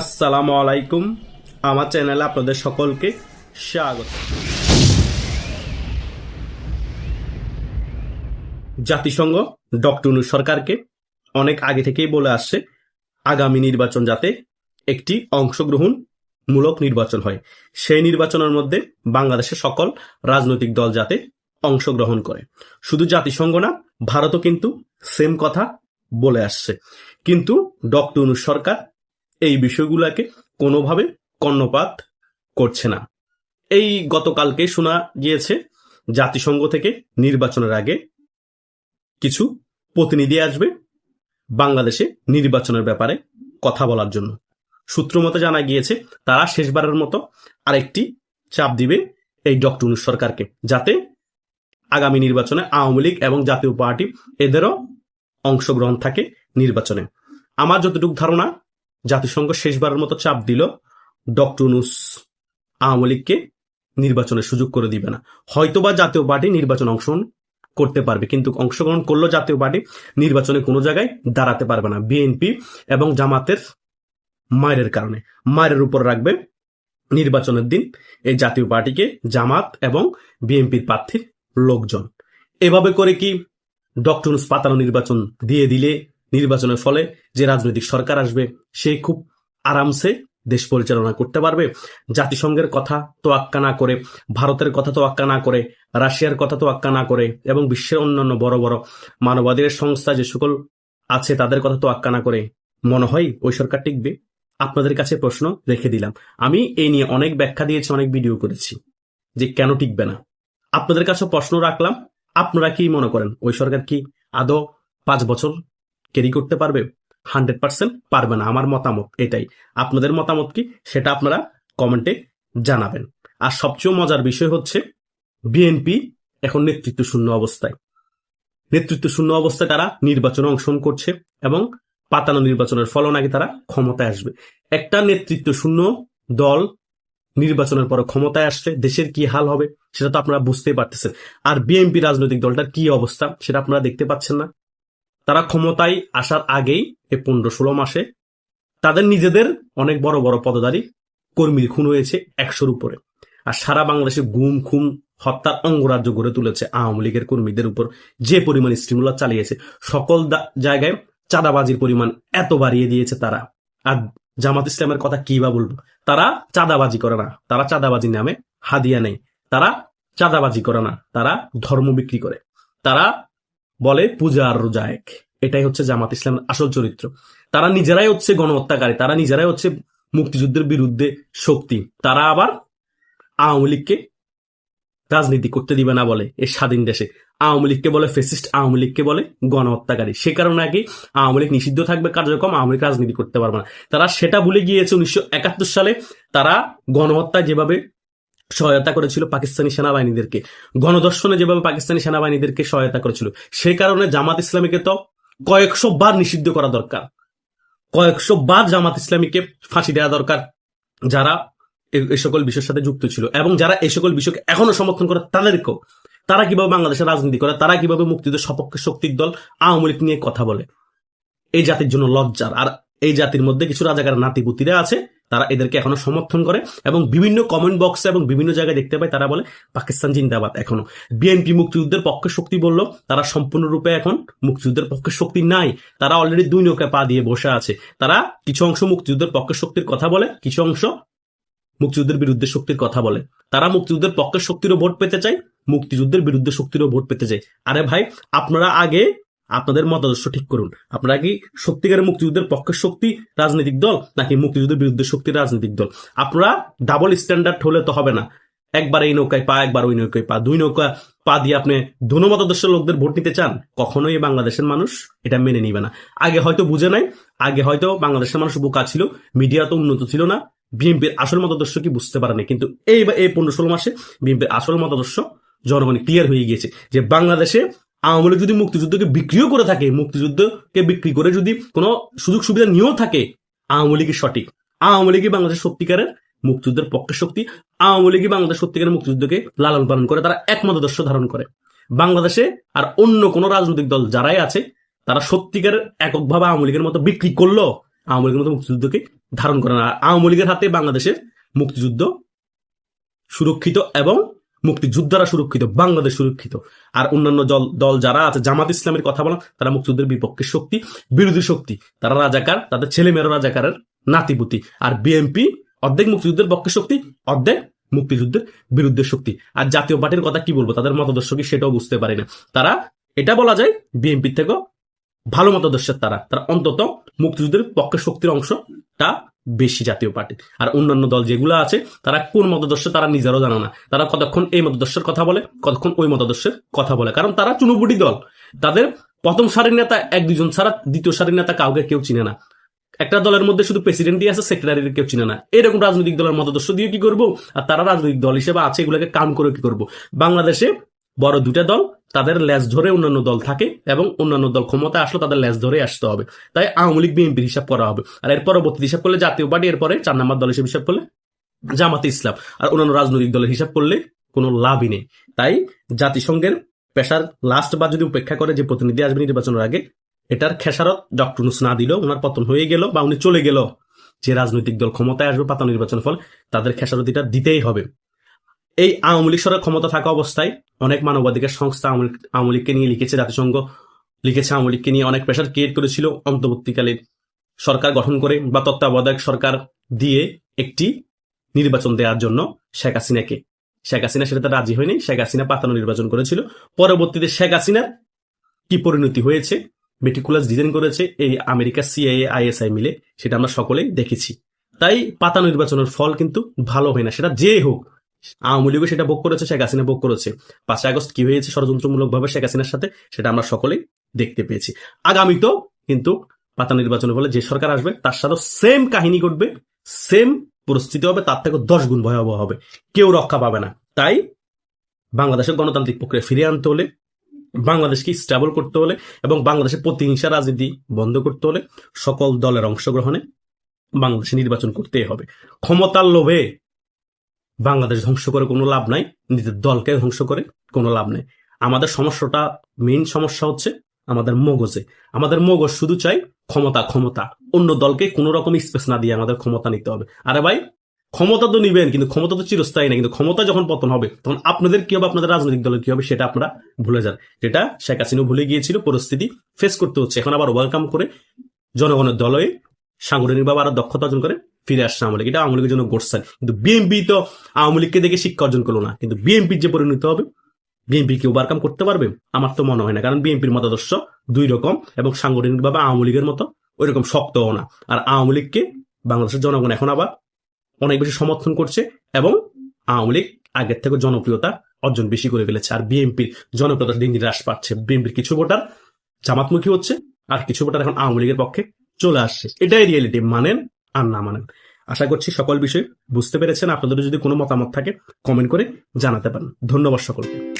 আসসালামু আলাইকুম। আমার চ্যানেলে আপনাদের সকলকে স্বাগত। জাতিসংঘ, ডক্টর সরকারকে অনেক আগে থেকেই বলে আসছে, আগামী নির্বাচন যাতে একটি অংশগ্রহণ মূলক নির্বাচন হয়। সেই নির্বাচনের মধ্যে বাংলাদেশের সকল রাজনৈতিক দল যাতে অংশগ্রহণ করে। শুধু জাতিসংঘ না, ভারতও কিন্তু সেম কথা বলে আসছে। কিন্তু ডক্টর সরকার এই বিষয়গুলোকে কোনোভাবে কর্ণপাত করছে না। এই গতকালকে শোনা গিয়েছে, জাতিসংঘ থেকে নির্বাচনের আগে কিছু প্রতিনিধি আসবে বাংলাদেশে নির্বাচনের ব্যাপারে কথা বলার জন্য। সূত্র মতো জানা গিয়েছে, তারা শেষবারের মতো আরেকটি চাপ দিবে এই ডক্টর সরকারকে, যাতে আগামী নির্বাচনে আওয়ামী লীগ এবং জাতীয় পার্টি এদেরও অংশগ্রহণ থাকে নির্বাচনে। আমার যতটুকু ধারণা জাতিসংঘ শেষবারের মতো চাপ দিল ডক্টর নুস আওয়ামী লীগকে নির্বাচনের সুযোগ করে দিবে না। হয়তোবা জাতীয় পার্টি নির্বাচন অংশগ্রহণ করতে পারবে, কিন্তু অংশগ্রহণ করল জাতীয় পার্টি নির্বাচনে কোনো জায়গায় দাঁড়াতে পারবে না বিএনপি এবং জামাতের মায়ের কারণে। মায়ের উপর রাখবে নির্বাচনের দিন এই জাতীয় পার্টিকে জামাত এবং বিএনপির প্রার্থীর লোকজন। এভাবে করে কি ডক্টর পাতানো নির্বাচন দিয়ে দিলে নির্বাচনের ফলে যে রাজনৈতিক সরকার আসবে, সে খুব আরামসে দেশ পরিচালনা করতে পারবে। জাতিসংঘের কথা তোয়াক্কা না করে, ভারতের কথা তোয়াক্কা না করে, রাশিয়ার কথা তোয়াক্কা না করে এবং বিশ্বের অন্যান্য বড় বড় মানবাধিকার সংস্থা যে সকল আছে তাদের কথা তোয়াক্কা না করে, মনে হয় ওই সরকার টিকবে? আপনাদের কাছে প্রশ্ন রেখে দিলাম। আমি এই নিয়ে অনেক ব্যাখ্যা দিয়েছি, অনেক ভিডিও করেছি যে কেন টিকবে না। আপনাদের কাছে প্রশ্ন রাখলাম, আপনারা কি মনে করেন? ওই সরকার কি আদৌ পাঁচ বছর ক্যারি করতে পারবে? হান্ড্রেড পার্সেন্ট পারবে না। আমার মতামত এটাই। আপনাদের মতামত কি? সেটা আপনারা কমেন্টে জানাবেন। আর সবচেয়ে মজার বিষয় হচ্ছে বিএনপি এখন নেতৃত্ব শূন্য অবস্থায়। নেতৃত্ব শূন্য অবস্থায় তারা নির্বাচনে অংশগ্রহণ করছে এবং পাতানো নির্বাচনের ফলও নাকি তারা ক্ষমতায় আসবে। একটা নেতৃত্ব শূন্য দল নির্বাচনের পরে ক্ষমতায় আসলে দেশের কি হাল হবে, সেটা তো আপনারা বুঝতেই পারতেছেন। আর বিএনপি রাজনৈতিক দলটার কি অবস্থা, সেটা আপনারা দেখতে পাচ্ছেন না। তারা ক্ষমতায় আসার আগেই, এই পনেরো ষোলো মাসে, তাদের নিজেদের অনেক বড় বড় পদধারী কর্মীর খুন হয়েছে একশোর উপরে। আর সারা বাংলাদেশে গুম খুম হত্যার অঙ্গরাজ্য গড়ে তুলেছে আওয়ামী লীগের কর্মীদের উপর। যে পরিমাণ স্টিমুলার চালিয়েছে, সকল জায়গায় চাঁদাবাজির পরিমাণ এত বাড়িয়ে দিয়েছে তারা। আর জামাত ইসলামের কথা কি বা বলব? তারা চাঁদাবাজি করে না। তারা চাঁদাবাজি নামে হাদিয়া নেই। তারা চাঁদাবাজি করে না। তারা ধর্ম বিক্রি করে। তারা বলে পূজা আর রোজা এক এটাই হচ্ছে জামাত ইসলামের আসল চরিত্র। তারা নিজেরাই হচ্ছে গণহত্যাকারী, তারা নিজেরাই হচ্ছে মুক্তিযুদ্ধের বিরুদ্ধে শক্তি। তারা আবার আওয়ামী লীগকে রাজনীতি করতে দিবে না বলে এই স্বাধীন দেশে। আওয়ামী লীগকে বলে ফেসিস্ট, আওয়ামী লীগকে বলে গণহত্যাকারী। সে কারণে নাকি আওয়ামী লীগ নিষিদ্ধ থাকবে, কার্যক্রম আওয়ামী লীগ রাজনীতি করতে পারবে না। তারা সেটা ভুলে গিয়েছে উনিশশো একাত্তর সালে। তারা গণহত্যায় যেভাবে সহায়তা করেছিল পাকিস্তানি সেনাবাহিনীদেরকে। গণদর্শনে যেভাবে পাকিস্তানি সেনাবাহিনীদেরকে সহায়তা করেছিল, সেই কারণে জামাত ইসলামীকে তো কয়েকশো বার নিষিদ্ধ করা দরকার। কয়েকশো বার জামাত ইসলামীকে ফাঁসি দেওয়া দরকার, যারা এই সকল বিষয়ের সাথে যুক্ত ছিল এবং যারা এই সকল বিষয়কে এখনও সমর্থন করে, তাদেরকেও। তারা কীভাবে বাংলাদেশের রাজনীতি করে, তারা কীভাবে মুক্তিদের সপক্ষে শক্তির দল আওয়ামী লীগ নিয়ে কথা বলে। এই জাতির জন্য লজ্জার। আর এই জাতির মধ্যে কিছু রাজাকার নাতিপুতিরা আছে তারা এদেরকে এখনও সমর্থন করে এবং বিভিন্ন কমেন্ট বক্সে এবং বিভিন্ন জায়গায় দেখতে পাই তারা বলে, পাকিস্তান জিন্দাবাদ এখনও। বিএনপি মুক্তিযুদ্ধের পক্ষে শক্তি বলল, তারা সম্পূর্ণরূপে এখন মুক্তিযুদ্ধের পক্ষে শক্তি নাই। তারা অলরেডি দুই নৌকা পা দিয়ে বসে আছে। তারা কিছু অংশ মুক্তিযুদ্ধের পক্ষে শক্তির কথা বলে, কিছু অংশ মুক্তিযুদ্ধের বিরুদ্ধে শক্তির কথা বলে। তারা মুক্তিযুদ্ধের পক্ষের শক্তিরও ভোট পেতে চায়, মুক্তিযুদ্ধের বিরুদ্ধে শক্তিরও ভোট পেতে চায়। আরে ভাই, আপনারা আগে আপনাদের মতাদর্শ ঠিক করুন। আপনারা কি সত্যিকারের মুক্তিযুদ্ধের পক্ষের শক্তি রাজনৈতিক দল, নাকি মুক্তিযুদ্ধের বিরুদ্ধে শক্তি রাজনৈতিক দল? আপনারা ডাবল স্ট্যান্ডার্ড হলে তো হবে না। একবার এই নৌকায় পা, একবার ওই নৌকায় পা। দুই নৌকা পা দিয়ে আপনি দুনো মতাদর্শের লোকদের ভোট নিতে চান, কখনোই বাংলাদেশের মানুষ এটা মেনে নিবে না। আগে হয়তো বুঝে নাই, আগে হয়তো বাংলাদেশের মানুষ বোকা ছিল, মিডিয়া তো উন্নত ছিল না, বিএনপির আসল মতাদর্শ কি বুঝতে পারেনি কিন্তু এই এই পনেরো ষোলো মাসে বিএনপির আসল মতাদর্শ জনগণ ক্লিয়ার হয়ে গিয়েছে যে বাংলাদেশে আওয়ামী লীগ যদি মুক্তিযুদ্ধকে বিক্রিও করে থাকে, মুক্তিযুদ্ধকে বিক্রি করে যদি কোনো সুযোগ সুবিধা নিয়েও থাকে, আওয়ামী লীগই সঠিক। আওয়ামী লীগই বাংলাদেশ সত্যিকারের মুক্তিযুদ্ধের পক্ষে শক্তি। আওয়ামী লীগই বাংলাদেশ সত্যিকারের মুক্তিযুদ্ধকে লালন পালন করে, তারা এক মতাদর্শ ধারণ করে। বাংলাদেশে আর অন্য কোন রাজনৈতিক দল যারাই আছে, তারা সত্যিকারের এককভাবে আওয়ামী লীগের মতো বিক্রি করল, আওয়ামী লীগের মতো মুক্তিযুদ্ধকে ধারণ করে না। আর আওয়ামী লীগের হাতে বাংলাদেশের মুক্তিযুদ্ধ সুরক্ষিত এবং মুক্তিযোদ্ধারা সুরক্ষিত, বাংলাদেশ সুরক্ষিত। আর অন্যান্য দল দল যারা আছে, জামাত ইসলামের কথা বলা তারা মুক্তিযুদ্ধের বিপক্ষে শক্তি, বিরোধী শক্তি। তারা রাজাকার, তাদের ছেলেমেয়েরা রাজাকারের নাতিপুতি। আর বিএনপি অর্ধেক মুক্তিযুদ্ধের পক্ষে শক্তি, অর্ধেক মুক্তিযুদ্ধের বিরুদ্ধে শক্তি। আর জাতীয় পার্টির কথা কি বলব? তাদের মতাদর্শ কি সেটাও বুঝতে পারি না। তারা, এটা বলা যায় বিএনপির থেকেও ভালো মতাদর্শের তারা। তারা অন্তত মুক্তিযুদ্ধের পক্ষে শক্তির অংশটা বেশি জাতীয় পার্টি। আর অন্যান্য দল যেগুলো আছে, তারা কোন মতাদর্শ তারা নিজেরও জানে না। তারা কতক্ষণ এই মতাদর্শের কথা বলে, কতক্ষণ ওই মতাদর্শের কথা বলে। কারণ তারা চুনুবুটি দল। তাদের প্রথম সারির নেতা এক দুজন ছাড়া দ্বিতীয় সারির নেতা কাউকে কেউ চিনে না। একটা দলের মধ্যে শুধু প্রেসিডেন্টই আছে সেক্রেটারির কেউ চিনে না। এরকম রাজনৈতিক দলের মতাদর্শ দিয়ে কি করব? আর তারা রাজনৈতিক দল হিসেবে আছে, এগুলোকে কাম করে কি করব? বাংলাদেশে বড় দুটা দল তাদের ল্যাস ধরে অন্যান্য দল থাকে এবং অন্যান্য দল ক্ষমতা আসলে, তাদের ল্যাস ধরে আসতে হবে। তাই আওয়ামী লীগ বিএনপির হিসাব করা হবে। আর এর পরবর্তী হিসাব করলে জাতীয় পার্টি, এরপরে চার নাম্বার দল হিসেবে হিসাব করলে জামাতে ইসলাম। আর অন্যান্য রাজনৈতিক দলের হিসাব করলে কোনো লাভই নেই। তাই জাতিসংঘের পেশার লাস্ট বার যদি উপেক্ষা করে যে প্রতিনিধি আসবে নির্বাচনের আগে, এটার খেসারত ডক্টর নুস না দিল ওনার পতন হয়ে গেল বা উনি চলে গেল। যে রাজনৈতিক দল ক্ষমতায় আসবে পাতা নির্বাচনের ফল তাদের খেসারত এটা দিতেই হবে। এই আওয়ামী লীগ সরকার ক্ষমতা থাকা অবস্থায় অনেক মানবাধিকার সংস্থা আওয়ামী লীগ- লীগকে নিয়ে লিখেছে, জাতিসংঘ লিখেছে, আওয়ামী লীগকে নিয়ে অনেক প্রেশার ক্রিয়েট করেছিল অন্তর্বর্তীকালে। সরকার গঠন করে বা তত্ত্বাবধায়ক সরকার দিয়ে একটি নির্বাচন দেওয়ার জন্য শেখ হাসিনাকে। শেখ হাসিনা সেটাতে রাজি হয়নি, শেখ হাসিনা পাতানো নির্বাচন করেছিল। পরবর্তীতে শেখ হাসিনার কি পরিণতি হয়েছে মেটিকুলাস ডিজাইন করেছে, এই আমেরিকা সিআইএ আইএসআই মিলে, সেটা আমরা সকলেই দেখেছি। তাই পাতা নির্বাচনের ফল কিন্তু ভালো হয় না, সেটা যে হোক আওয়ামী লীগও সেটা ভোগ করেছে, শেখ হাসিনা ভোগ করেছে। পাঁচই আগস্ট কি হয়েছে ষড়যন্ত্রমূলক ভাবে শেখ হাসিনার সাথে, সেটা আমরা সকলেই দেখতে পেয়েছি। আগামীতেও কিন্তু পাতা নির্বাচনের ফলে যে সরকার আসবে, তার সাথে সেম কাহিনী ঘটবে সেম পরিস্থিতি হবে, তার থেকে দশ গুণ ভয়াবহ হবে। কেউ রক্ষা পাবে না। তাই বাংলাদেশের গণতান্ত্রিক প্রক্রিয়া ফিরিয়ে আনতে হলে, বাংলাদেশকে স্টেবল করতে হলে এবং বাংলাদেশের প্রতিহিংসা রাজনীতি বন্ধ করতে হলে সকল দলের অংশগ্রহণে বাংলাদেশে নির্বাচন করতেই হবে। ক্ষমতার লোভে বাংলাদেশ ধ্বংস করে কোনো লাভ নাই, নিজের দলকে ধ্বংস করে কোনো লাভ নেই। আমাদের সমস্যাটা মেইন সমস্যা হচ্ছে আমাদের মগজে। আমাদের মগজ শুধু চাই ক্ষমতা ক্ষমতা। অন্য দলকে কোনো রকম স্পেস না দিয়ে আমাদের ক্ষমতা নিতে হবে। আরে ভাই, ক্ষমতা তো নিবেন, কিন্তু ক্ষমতা তো চিরস্থায়ী না, কিন্তু ক্ষমতা যখন পতন হবে, তখন আপনাদের কি হবে, আপনাদের রাজনৈতিক দলের কি হবে, সেটা আপনারা ভুলে যান। যেটা শেখ হাসিনা ভুলে গিয়েছিল, পরিস্থিতি ফেস করতে হচ্ছে। এখন আবার ওয়েলকাম করে জনগণের দলে সাংগঠনিকভাবে আরও দক্ষতা অর্জন করে ফিরে আসছে আওয়ামী লীগ এটা আওয়ামী লীগের জন্য গোরসান কিন্তু বিএনপি তো আওয়ামী লীগকে দেখে শিক্ষা অর্জন করল না। কিন্তু বিএনপির যে পরিণত হবে বিএনপি কি ওভারকাম করতে পারবে? আমার তো মনে হয় না। কারণ বিএনপির মতাদর্শ দুই রকম এবং সাংগঠনিকভাবে আওয়ামী লীগের মতো ওই রকম শক্তও না। আর আওয়ামী লীগকে বাংলাদেশের জনগণ এখন আবার অনেক বেশি সমর্থন করছে এবং আওয়ামী লীগ আগের থেকে জনপ্রিয়তা অর্জন বেশি করে ফেলেছে। আর বিএনপির জনপ্রিয়তা দিন দিন হ্রাস পাচ্ছে। বিএনপির কিছু ভোটার জামাতমুখী হচ্ছে, আর কিছু ভোটার এখন আওয়ামী লীগের পক্ষে চলে আসছে। এটাই রিয়েলিটি মানেন আর না মানেন। আশা করছি সকল বিষয় বুঝতে পেরেছেন। আপনাদের যদি কোনো মতামত থাকে কমেন্ট করে জানাতে পারেন। ধন্যবাদ সকলকে।